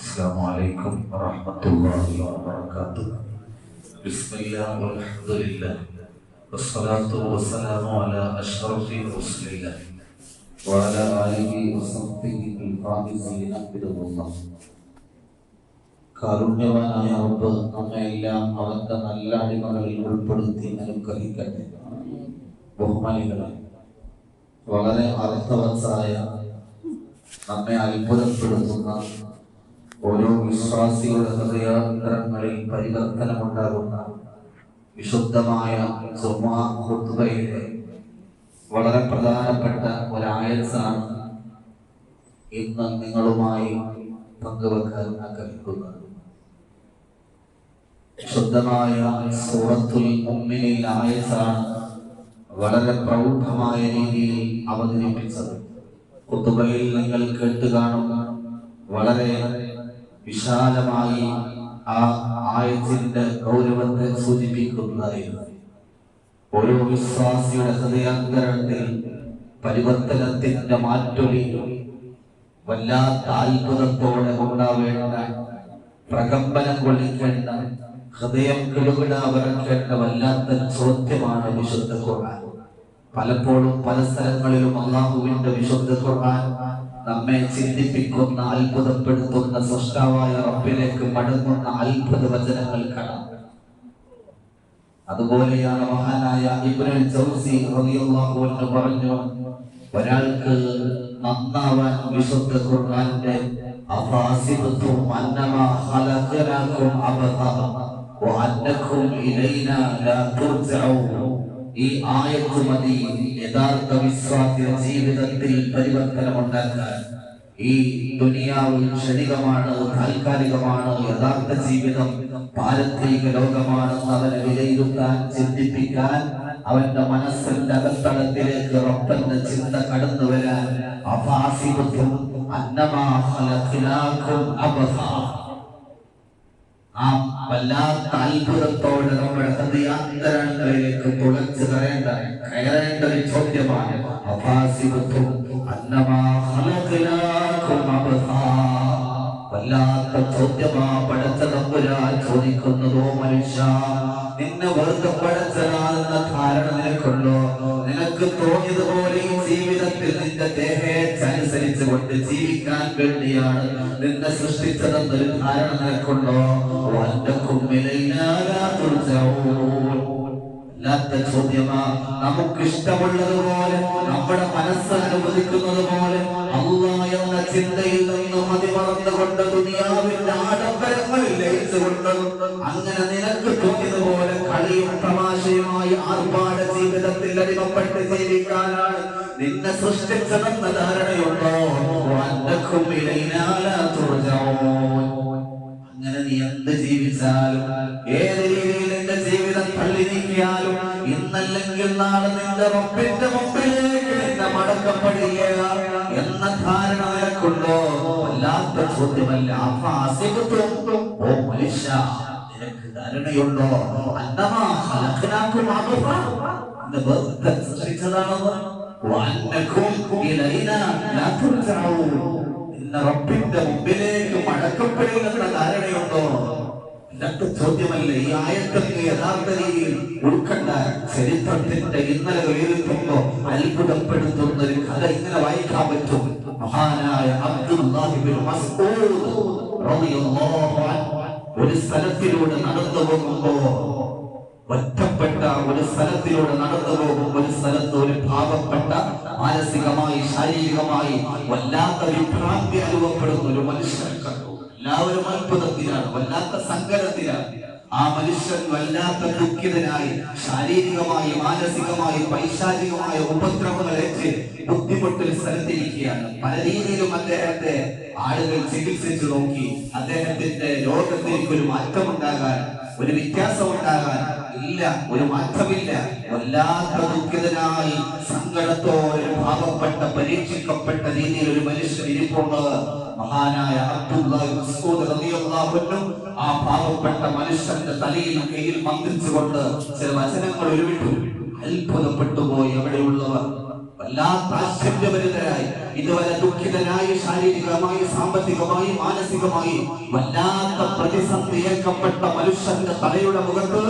السلام عليكم ورحمة الله وبركاته بسم الله والحمد لله والصلاة والسلام على أشرف رسل الله وعلى آله وصحبه الفائزين برضا الله കാരുണ്യവാനായ റബ്ബ് നമ്മെല്ലാം അവന്റെ നല്ല അടിമകളിൽ ഉൾപ്പെടുത്തി അനുഗ്രഹിക്കട്ടെ ബഹുമാനികളെ വളരെ അർത്ഥവത്തായ നമ്മെ അത്ഭുതപ്പെടുത്തുന്ന ഓരോ വിശ്വാസികളുടെ ഹൃദയാന്തരങ്ങളിൽ പരിവർത്തനമുണ്ടാകുന്ന വിശുദ്ധമായ ഹുത്തുബയിലെ വളരെ പ്രധാനപ്പെട്ട ഒരായസാണ് ഇന്ന് നിങ്ങളുമായി പങ്കുവെക്കാൻ ആഗ്രഹിക്കുന്നത്. ശുദ്ധമായ സൂറത്തുൽ മുമ്മിനിൽ ആയസാണ് വളരെ പ്രൗഢമായ രീതിയിൽ അവതരിപ്പിച്ചത്. കുത്തുബയിൽ നിങ്ങൾ കേട്ട് വളരെ വിശാലമായി ആ ആയത്തിന്റെ ഗൗരവത്തെ സൂചിപ്പിക്കുന്നതായിരുന്നു ഓരോ വിശ്വാസിയുടെ ഹൃദയാന്തരത്തിൽ പരിവർത്തനത്തിന്റെ മാറ്റൊലി വല്ലാത്ത അത്ഭുതത്തോടെ ഉണ്ടാവേണ്ട പ്രകമ്പനം കൊള്ളിക്കേണ്ട ഹൃദയം കിളുകിടാവിറക്കേണ്ട വല്ലാത്ത ചോദ്യമാണ് വിശുദ്ധ ഖുർആൻ. പലപ്പോഴും പല സ്ഥലങ്ങളിലും അള്ളാഹുവിന്റെ വിശുദ്ധ ഖുർആൻ നമ്മെ ചിന്തിപ്പിക്കുന്ന അത്ഭുതപ്പെടുത്തുന്ന സൃഷ്ടാവായ റബ്ബിലേക്ക് മടങ്ങുന്ന അത്ഭുത വചനങ്ങൾ കാണാം. അതുപോലെയാണ് മഹാനായ ഇബ്രാഹിം ചൗസി അൻഹു പറഞ്ഞു ഒരാൾക്ക് നന്നാവാൻ വിശുദ്ധ ഖുർആന്റെ അഫാസിബത്തും അന്നമാ ഖലഖനാകും അബദ വഅന്നകും ഇലൈനാ ലാ ഈ ആയത്ത് മതി. യഥാർത്ഥ വിശ്വാസ്യ ജീവിതത്തിൽ പരിവർത്തനമുണ്ടാക്കാൻ. ഈ ദുനിയാവ് ക്ഷണികമാണോ താൽക്കാലികമാണോ യഥാർത്ഥ ജീവിതം പാരത്രിക ലോകമാണെന്ന് അവനെ വിലയിരുത്താൻ ചിന്തിപ്പിക്കാൻ അവന്റെ മനസ്സിന്റെ അകത്തളത്തിലേക്ക് റബ്ബന്റെ ചിന്ത കടന്നു വരാൻ അഫാസിബത്തും അന്നമാ ആ വല്ലാത്ത അത്ഭുതത്തോടെ നമ്മുടെ ഹൃദയാന്തരങ്ങളിലേക്ക് തുളച്ചു കയറേണ്ട കയറേണ്ട ഒരു ചോദ്യമാണ്. വല്ലാത്ത ചോദ്യമാ പടച്ച തമ്പുരാൻ ചോദിക്കുന്നതോ മനുഷ്യ. നിന്നെ വെറുതെ ധാരണ നിനക്കുണ്ടോ? നിനക്ക് തോന്നിയതുപോലെ ഈ ജീവിതത്തിൽ നിന്റെ ദേഹേച്ഛനുസരിച്ച് കൊണ്ട് ജീവിക്കാൻ വേണ്ടിയാണ് നിന്നെ സൃഷ്ടിച്ചതെന്നൊരു ധാരണ നിനക്കുണ്ടോ? വല്ലക്കും കുമ്മിലില്ലാതെ ചോദ്യമാ നമുക്ക് ഇഷ്ടമുള്ളതുപോലെ നമ്മുടെ മനസ്സ് അനുവദിക്കുന്നത് പോലെ അല്ല എന്ന ചിന്തയിൽ നിന്ന് മതി മറന്നുകൊണ്ട് ദുനിയാവിന്റെ ആഡംബരങ്ങളിൽ ലയിച്ചുകൊണ്ട് അങ്ങനെ നിനക്ക് തോന്നിയതുപോലെ കളിയും തമാശയുമായി ആർഭാട ജീവിതത്തിൽ അടിമപ്പെട്ട് ജീവിക്കാനാണ് നിന്നെ സൃഷ്ടിച്ചതെന്ന ധാരണയുണ്ടോ? അങ്ങനെ നീ എന്ത് ജീവിച്ചാലും ഏത് രീതിയിൽ നീക്കിയാലും ഇന്നല്ലെങ്കിൽ നാളെ നിന്റെ റബ്ബിന്റെ മുമ്പിലേക്ക് നിന്നെ മടക്കപ്പെടില്ല എന്ന ധാരണ നിനക്കുണ്ടോ? വല്ലാത്ത ചോദ്യമല്ല. ഓ മനുഷ്യ നിനക്ക് ധാരണയുണ്ടോ? അന്നമാ റബ്ബിന്റെ ധാരണയുണ്ടോ? ഇതൊക്കെ ചോദ്യമല്ല? ഈ ആയത്തൊക്കെ യഥാർത്ഥ രീതിയിൽ ഉൾക്കണ്ട ചരിത്രത്തിന്റെ ഇന്നലെ വിലയിരുത്തുമ്പോ അത്ഭുതപ്പെടുത്തുന്ന ഒരു കഥ ഇങ്ങനെ വായിക്കാൻ പറ്റും. മഹാനായ ഒരു സ്ഥലത്തിലൂടെ നടന്നു പോകുമ്പോ ഒറ്റപ്പെട്ട ഒരു സ്ഥലത്തിലൂടെ നടന്നു പോകും ഒരു സ്ഥലത്ത് ഒരു ഭാവപ്പെട്ട മാനസികമായി ശാരീരികമായി വല്ലാത്ത വിഭ്രാന്തി അനുഭവപ്പെടുന്ന ഒരു മനുഷ്യനെ കണ്ടു. എല്ലാവരും അത്ഭുതത്തിലാണ് വല്ലാത്ത സങ്കടത്തിലാണ്. ആ മനുഷ്യൻ വല്ലാത്ത ദുഃഖിതനായി ശാരീരികമായി മാനസികമായി പൈശാചികമായ ഉപദ്രവങ്ങളേറ്റ് ബുദ്ധിമുട്ടിൽ സ്ഥലത്തിരിക്കുകയാണ്. പല രീതിയിലും അദ്ദേഹത്തെ ആളുകൾ ചികിത്സിച്ചു നോക്കി അദ്ദേഹത്തിന്റെ രോഗത്തിലേക്ക് ഒരു മാറ്റമുണ്ടാകാൻ ഒരു വ്യത്യാസം ഉണ്ടാകാൻ ഇല്ല ഒരു മാറ്റമില്ല. വല്ലാത്ത ദുഃഖിതനായി സങ്കടത്തോടെ ഭാവപ്പെട്ട പരീക്ഷിക്കപ്പെട്ട രീതിയിൽ ഒരു മനുഷ്യൻ ഇരിപ്പുള്ളത് മഹാനായ ആ പാവപ്പെട്ട മനുഷ്യന്റെ തലയിൽ കയ്യിൽ മന്ത്രിച്ചുകൊണ്ട് ചില വചനങ്ങൾ ഉരുവിട്ടു. അത്ഭുതപ്പെട്ടു പോയി അവിടെയുള്ളവർ. വല്ലാത്ത ആശ്ചര്യഭരിതരായി ഇതുവരെ ദുഃഖിതനായി ശാരീരികമായി സാമ്പത്തികമായി മാനസികമായി വല്ലാത്ത പ്രതിസന്ധി ഏൽക്കപ്പെട്ട മനുഷ്യന്റെ തലയുടെ മുഖത്ത്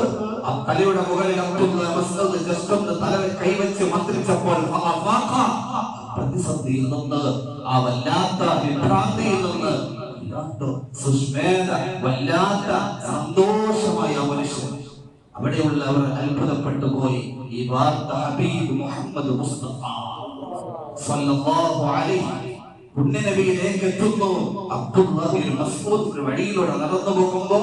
ആ തലയുടെ മുകളിൽ അത്തുന്ന മസ്ദദ് ജസ്റ്റൊന്ന് തല കൈവച്ച് മന്ത്രിച്ചപ്പോൾ. പ്രതിസന്ധിയിൽ നിന്ന് ആ വല്ലാത്ത വിഭ്രാന്തിയിൽ നിന്ന് വല്ലാത്ത സന്തോഷമായ മനുഷ്യൻ അവിടെയുള്ളവർ അത്ഭുതപ്പെട്ടു പോയി. ഈ വാർത്ത ഹബീബ് മുഹമ്മദ് മുസ്തഫ സല്ലല്ലാഹു അലൈഹി പുണ്യനബിയിലേക്ക് എത്തുന്നു അബ്ദുല്ലാഹിൽ മസ്ഊദ് ഒരു വഴിയിലൂടെ നടന്നു പോകുമ്പോ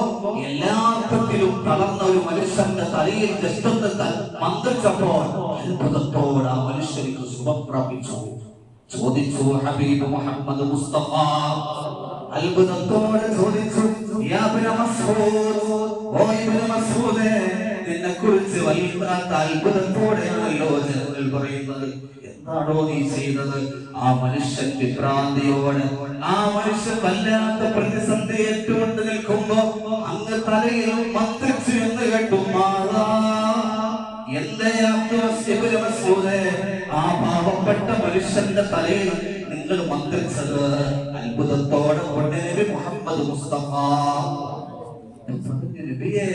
എല്ലാ അർത്ഥത്തിലും തളർന്ന ഒരു മനുഷ്യന്റെ തലയിൽ ജസ്റ്റൊന്ന് അത്ഭുതത്തോടെ ആ മനുഷ്യർക്ക് സുഖം പ്രാപിച്ചു. ചോദിച്ചു ഹബീബ് മുഹമ്മദ് മുസ്തഫ അത്ഭുതത്തോടെ ചോദിച്ചു യാ ഇബ്നു മസ്ഊദ് ഓ ഇബ്നു മസ്ഊദേ നിന്നെ കുറിച്ച് വല്ലാത്ത അത്ഭുതത്തോടെയാണല്ലോ ജനങ്ങൾ പറയുന്നത്. എന്താണോ നീ ചെയ്തത്? ആ മനുഷ്യൻ വിഭ്രാന്തിയോടെ ആ മനുഷ്യൻ വല്ലാത്ത പ്രതിസന്ധി ഏറ്റുകൊണ്ട് നിൽക്കുമ്പോ അങ്ങ് തലയിൽ മന്ത്രിച്ചു എന്ന് കേട്ടു മാതാ ആ പാവപ്പെട്ട മനുഷ്യന്റെ തലയിൽ നിങ്ങൾ മന്ത്രിച്ചത് അത്ഭുതത്തോടെ മുഹമ്മദ് മുസ്തഫ. നബിയേ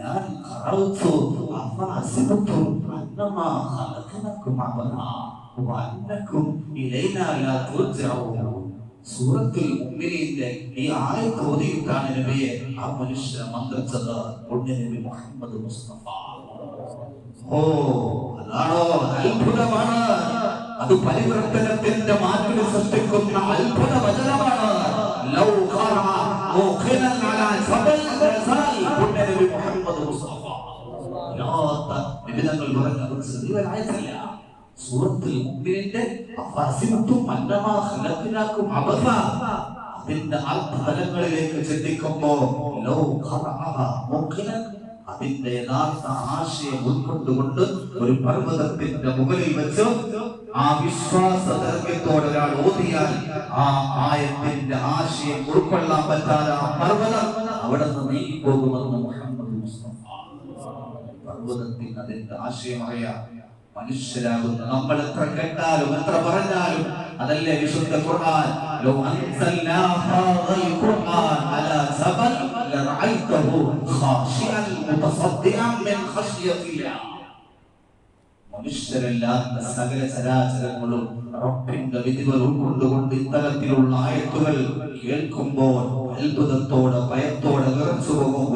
ഞാൻ ഖറൗതു അഫഅസിബതു അന്നമാ ഖലഖനകും അബനാ വഅന്നകും ഇലൈനാ ലാ തുർജഊൻ സൂറത്തുൽ മുഅ്മിനീന്റെ ഈ ആയത്ത് ഓതിയിട്ടാണ് നബിയെ ആ മനുഷ്യ മന്ത്രിച്ചത്. കൊണ്ട് നബി മുഹമ്മദ് മുസ്തഫ. ഓ അതാണോ? അത്ഭുതമാണ്. അത് പരിവർത്തനത്തിന്റെ മാറ്റം സൃഷ്ടിക്കുന്ന അത്ഭുത വചനമാണ്. ലൗ ഖറഅ മുഖിനൻ അലാ ജബൽ റസാൽ പുണ്യനബി മുഹമ്മദ് മുസ്തഫ യാത്ത അബസ അതിന്റെ അർത്ഥതലങ്ങളിലേക്ക് ചിന്തിക്കുമ്പോ അതിന്റെ യഥാർത്ഥ ആശയം ഉൾക്കൊണ്ടുകൊണ്ട് ഒരു പർവതത്തിന്റെ മുകളിൽ വെച്ച് ആ വിശ്വാസ ദൈർഘ്യത്തോടെ ഓതിയാൽ ആ ആയത്തിന്റെ ആശയം ഉൾക്കൊള്ളാൻ പറ്റാതെ ആ പർവതം അവിടെ നിന്ന് നീങ്ങി പോകുമെന്ന് മുഹമ്മദ് മുസ്തഫ പർവതത്തിന് അതിന്റെ ആശയം അറിയാം മനുഷ്യരാകുന്ന നമ്മൾ എത്ര കേട്ടാലും എത്ര പറഞ്ഞാലും അതല്ലേ വിശുദ്ധ ഖുർആൻ? ലോ അൻസൽനാ ഹാദൽ ഖുർആൻ അലാ ജബൽ ലറഅയ്തഹു ഖാശിഅൻ മിൻ ഖശ്യത്തില്ലാഹ് മനുഷ്യരല്ലാത്ത സകല ചരാചരങ്ങളും റബ്ബിന്റെ വിധികൾ ഉൾക്കൊണ്ടുകൊണ്ട് ഇത്തരത്തിലുള്ള ആയത്തുകൾ കേൾക്കുമ്പോൾ അത്ഭുതത്തോടെ ഭയത്തോടെ വിറച്ചു പോകും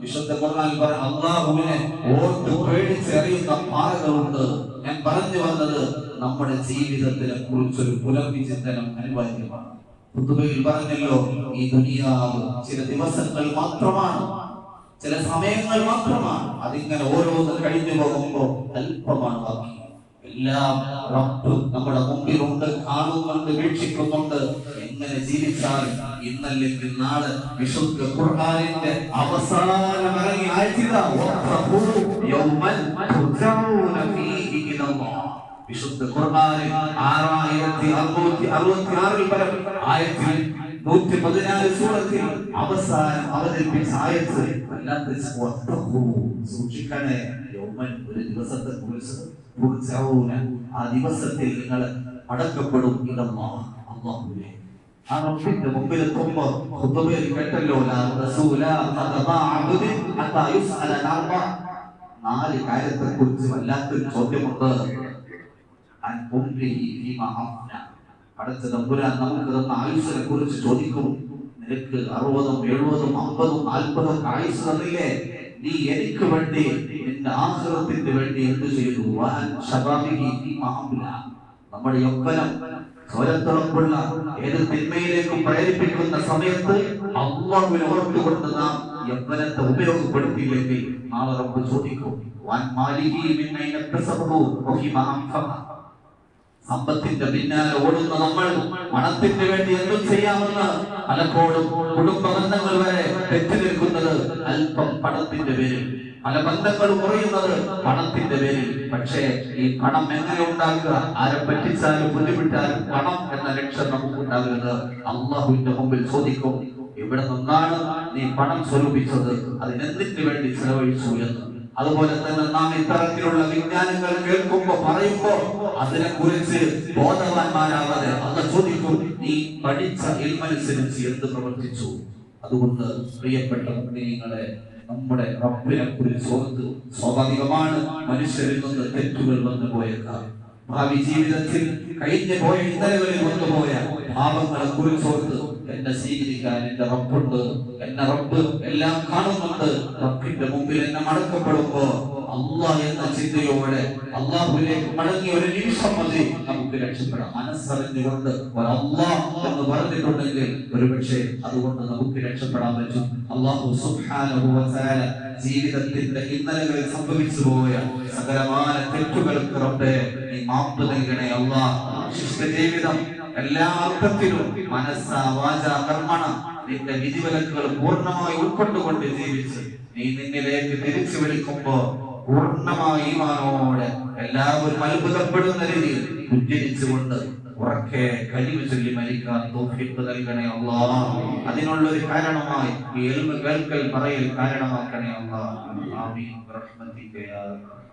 വിശുദ്ധ ഖുർആനിൽ പറഞ്ഞ അള്ളാഹുവിനെ ഓർത്ത് പേടിച്ചറിയുന്ന പാറകളുണ്ട് ഞാൻ പറഞ്ഞു വന്നത് നമ്മുടെ ജീവിതത്തിനെ കുറിച്ചൊരു ചിന്തനം അനിവാര്യമാണ്. പുതുമയിൽ പറഞ്ഞല്ലോ ഈ ദുനിയാവ് ചില ദിവസങ്ങൾ മാത്രമാണ് ചില സമയങ്ങൾ മാത്രമാണ്. അതിങ്ങനെ ഓരോന്ന് കഴിഞ്ഞു പോകുമ്പോ അല്പമാണ് ബാക്കി. എല്ലാം റബ്ബ് നമ്മുടെ മുമ്പിലുണ്ട് കാണുന്നുണ്ട് വീക്ഷിക്കുന്നുണ്ട്. എങ്ങനെ ജീവിച്ചാൽ ഇന്നല്ലെങ്കിൽ നാളെ വിശുദ്ധ ഖുർആനിന്റെ അവസാനം ഇറങ്ങി ആഴ്ച വിശുദ്ധ ഖുർആനിൽ ആറായിരത്തി അറുന്നൂറ്റി അറുപത്തി ആറിൽ പരം ആയത്തിൽ നൂറ്റി പതിനാല് സൂറത്തിൽ അവസാനം അവതരിപ്പിച്ച ആയത്ത് വല്ലാത്ത. സൂക്ഷിക്കണേ. ഒരു ദിവസത്തെ കുറിച്ച് തുർജഊന. ആ ദിവസത്തിൽ നിങ്ങൾ അടക്കപ്പെടും ഇടമാണ് ആ റബ്ബിന്റെ മുമ്പിൽ എത്തുമ്പോൾ കേട്ടല്ലോ നാല് കാര്യത്തെ കുറിച്ച് വല്ലാത്തൊരു ചോദ്യമുണ്ട്. അൻ നമുക്ക് തന്ന ആയുസിനെ കുറിച്ച് ചോദിക്കും. നിനക്ക് അറുപതും എഴുപതും അമ്പതും നാൽപ്പതും ആയുസ് തന്നില്ലേ? നീ എനിക്ക് വേണ്ടി നിന്റെ ആശ്രമത്തിന് വേണ്ടി എന്ത് ചെയ്തു. നമ്മുടെ യൗവനം സ്വരത്തുറപ്പുള്ള ഏത് തിന്മയിലേക്കും പ്രേരിപ്പിക്കുന്ന സമയത്ത് അള്ളാഹുവിനെ ഓർത്തുകൊണ്ട് നാം യൗവനത്തെ ഉപയോഗപ്പെടുത്തിയില്ലെങ്കിൽ നാളെ റബ്ബ് ചോദിക്കും വൻ മാലിഹി മിൻ അയ്ന വഫീമാ പിന്നാലെ ഓടുന്ന നമ്മൾ പണത്തിന് വേണ്ടി എന്തും ചെയ്യാമെന്ന് പലപ്പോഴും കുടുംബ വരെ തെറ്റി നിൽക്കുന്നത് അല്പം പണത്തിന്റെ പേരിൽ. പല ബന്ധങ്ങൾ കുറയുന്നത് പണത്തിന്റെ പേരിൽ. പക്ഷേ ഈ പണം എങ്ങനെ ഉണ്ടാകുക ആരെ പറ്റിച്ചാലും ബുദ്ധിമുട്ടാലും പണം എന്ന ലക്ഷ്യം നമുക്ക് ഉണ്ടാകരുത് അള്ളാഹുവിന്റെ മുമ്പിൽ ചോദിക്കും ഇവിടെ നിന്നാണ് നീ പണം സ്വരൂപിച്ചത്? അതിനെന്തിനു വേണ്ടി ചെലവഴിച്ചു എന്ന്? അതുപോലെ തന്നെ നാം ഇത്തരത്തിലുള്ള വിജ്ഞാനങ്ങൾ കേൾക്കുമ്പോ പറയുമ്പോ അതിനെ കുറിച്ച് ബോധവാന്മാരാകാതെ അത് ചോദിക്കും നീ പഠിച്ച ഇൽമനുസരിച്ച് എന്ത് പ്രവർത്തിച്ചു? അതുകൊണ്ട് പ്രിയപ്പെട്ട നിങ്ങളെ നമ്മുടെ റബ്ബിനെ കുറിച്ച് ഓർത്ത് സ്വാഭാവികമാണ് മനുഷ്യരിൽ നിന്ന് തെറ്റുകൾ വന്നു പോയേക്കാം. ഭാവി ജീവിതത്തിൽ കഴിഞ്ഞു പോയ ഇന്നലകളിൽ വന്നുപോയ പാപങ്ങളെ കുറിച്ച് ഓർത്ത് എന്നെ സ്വീകരിക്കാൻ എന്റെ റബ്ബുണ്ട്. എന്നെ റബ്ബ് എല്ലാം കാണുന്നുണ്ട്. റബ്ബിന്റെ മുമ്പിൽ എന്നെ മടക്കപ്പെടുമ്പോ അള്ളാഹ് എന്ന ചിന്തയോടെ അള്ളാഹുവിലേക്ക് മടങ്ങി ഒരു നിമിഷം മതി. നമുക്ക് രക്ഷപ്പെടാം. മനസ്സറിഞ്ഞുകൊണ്ട് അള്ളാഹ് എന്ന് പറഞ്ഞിട്ടുണ്ടെങ്കിൽ ഒരുപക്ഷെ അതുകൊണ്ട് നമുക്ക് രക്ഷപ്പെടാൻ പറ്റും. അള്ളാഹു തആല ജീവിതത്തിന്റെ ഇന്നലകളിൽ സംഭവിച്ചു പോയ സകലമായ തെറ്റുകൾക്ക് റബ്ബെ നീ മാപ്പ് നൽകണേ അള്ളാഹ് ശിഷ്ട ജീവിതം എല്ലാ അർത്ഥത്തിലും മനസ്സ വാച കർമ്മണ നിന്റെ വിധിവിലക്കുകൾ പൂർണമായി ഉൾക്കൊണ്ടുകൊണ്ട് ജീവിച്ച് നീ നിന്നിലേക്ക് തിരിച്ചു വിളിക്കുമ്പോ പൂർണമായി മാനോടെ എല്ലാവരും അത്ഭുതപ്പെടുന്ന രീതിയിൽ ഉജ്ജരിച്ചുകൊണ്ട് ഉറക്കെ കരിവ് ചൊല്ലി മരിക്കാൻ തോഫിപ്പ് നൽകണേ അല്ലാ അതിനുള്ള ഒരു കാരണമായി കേൾക്കൽ പറയൽ കാരണമാക്കണേ അല്ലാ ആമീൻ. റഹ്മത്തിക യാ അർഹമർ റഹീം